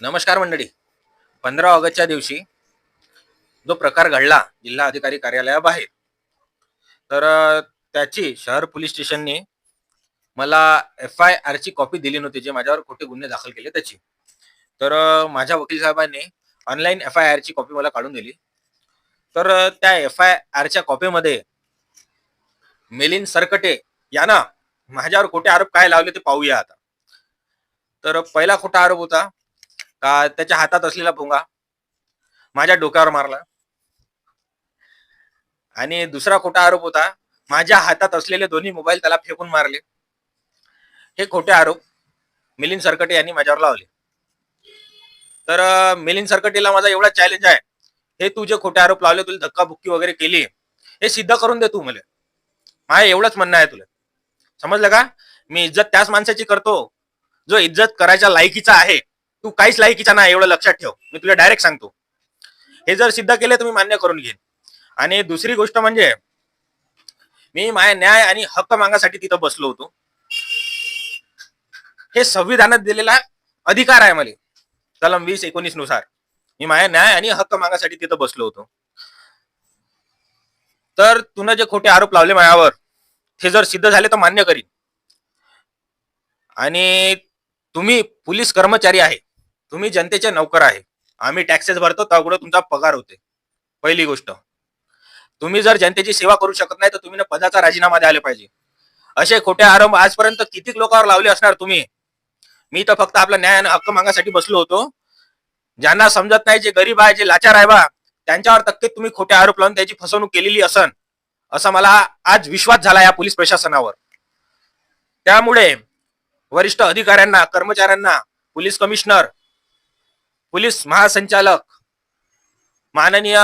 नमस्कार मंडळी. पंधरा ऑगस्टच्या दिवशी जो प्रकार घडला जिल्हा अधिकारी कार्यालयाबाहेर तर त्याची शहर पोलीस स्टेशनने मला एफ आय आरची कॉपी दिली नव्हती जे माझ्यावर खोटे गुन्हे दाखल केले त्याची. तर माझ्या वकील साहेबांनी ऑनलाईन एफ आय आरची कॉपी मला काढून दिली. तर त्या एफ आय आरच्या कॉपीमध्ये मिलिंद सरकटे यांना माझ्यावर खोटे आरोप काय लावले ते पाहूया आता. तर पहिला खोटा आरोप होता का त्याच्या हातात असलेला भोंगा माझ्या डोक्यावर मारला. आणि दुसरा खोटा आरोप होता माझ्या हातात असलेले दोन्ही मोबाईल त्याला फेकून मारले. हे खोटे आरोप मिलिंद सरकटे यांनी माझ्यावर लावले. तर मिलिंद सरकटेला माझा एवढा चॅलेंज आहे. हे तू जे खोटे आरोप लावले तुला धक्काबुक्की वगैरे केली हे सिद्ध करून दे तू मला. माझं एवढंच म्हणणं आहे तुला. समजलं का? मी इज्जत त्याच माणसाची करतो जो इज्जत करायच्या लायकीचा आहे. तू काहीच लायकीचा नाही एवढं लक्षात ठेव. मी तुला डायरेक्ट सांगतो. हे जर सिद्ध केले तर मी मान्य करून घेईन. आणि दुसरी गोष्ट म्हणजे मी माझ्या न्याय आणि हक्क मागासाठी तिथं बसलो होतो. हे संविधानात दिलेला अधिकार आहे मला. कलम वीस एकोणीसनुसार. मी माझ्या न्याय आणि हक्क मागासाठी तिथं बसलो होतो. तर तुनं जे खोटे आरोप लावले माझ्यावर ते जर सिद्ध झाले तर मान्य करीन. आणि तुम्ही पोलीस कर्मचारी आहे. तुम्ही जनतेचे नौकर आहे. आम्ही टॅक्सेस भरतो त्यामुळे तुमचा पगार होते. पहिली गोष्ट. तुम्ही जर जनतेची सेवा करू शकत नाही तर तुम्ही पदाचा राजीनामा द्यायला पाहिजे. असे खोटे आरोप आजपर्यंत किती लोकांवर लावले असणार तुम्ही? मी तर फक्त आपला न्याय आणि हक्क मागासाठी बसलो होतो. ज्यांना समजत नाही जे गरीब आहे जे लाचार आहे बा त्यांच्यावर तक्के तुम्ही खोटे आरोप लावून त्याची फसवणूक केलेली असन. असा मला आज विश्वास झाला या पोलीस प्रशासनावर. त्यामुळे वरिष्ठ अधिकाऱ्यांना कर्मचाऱ्यांना पोलीस कमिशनर पोलीस महासंचालक माननीय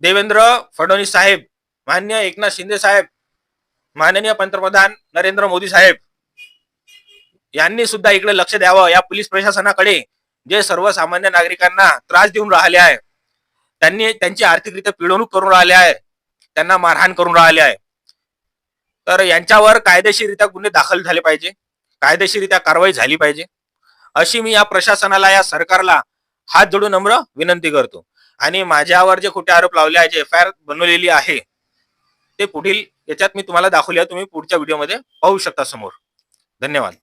देवेंद्र फडणवीस साहेब मान्य एकनाथ शिंदे साहेब माननीय पंतप्रधान नरेंद्र मोदी साहेब यांनी सुद्धा इकडे लक्ष द्यावं या पोलीस प्रशासनाकडे जे सर्वसामान्य नागरिकांना त्रास देऊन राहिले आहे. त्यांनी त्यांची आर्थिकरित्या पिळवणूक करून राहिले आहे. त्यांना मारहाण करून राहिले आहे. तर यांच्यावर कायदेशीररित्या गुन्हे दाखल झाले पाहिजे. कायदेशीररित्या कारवाई झाली पाहिजे. अशी मी या प्रशासनाला या सरकारला हात जोडून नम्र विनंती करतो. आणि माझ्यावर जे खोटे आरोप लावले आहे जे एफ आय आर बनवलेली आहे ते पुढील याच्यात मी तुम्हाला दाखवले तुम्ही पुढच्या व्हिडिओमध्ये पाहू शकता समोर. धन्यवाद.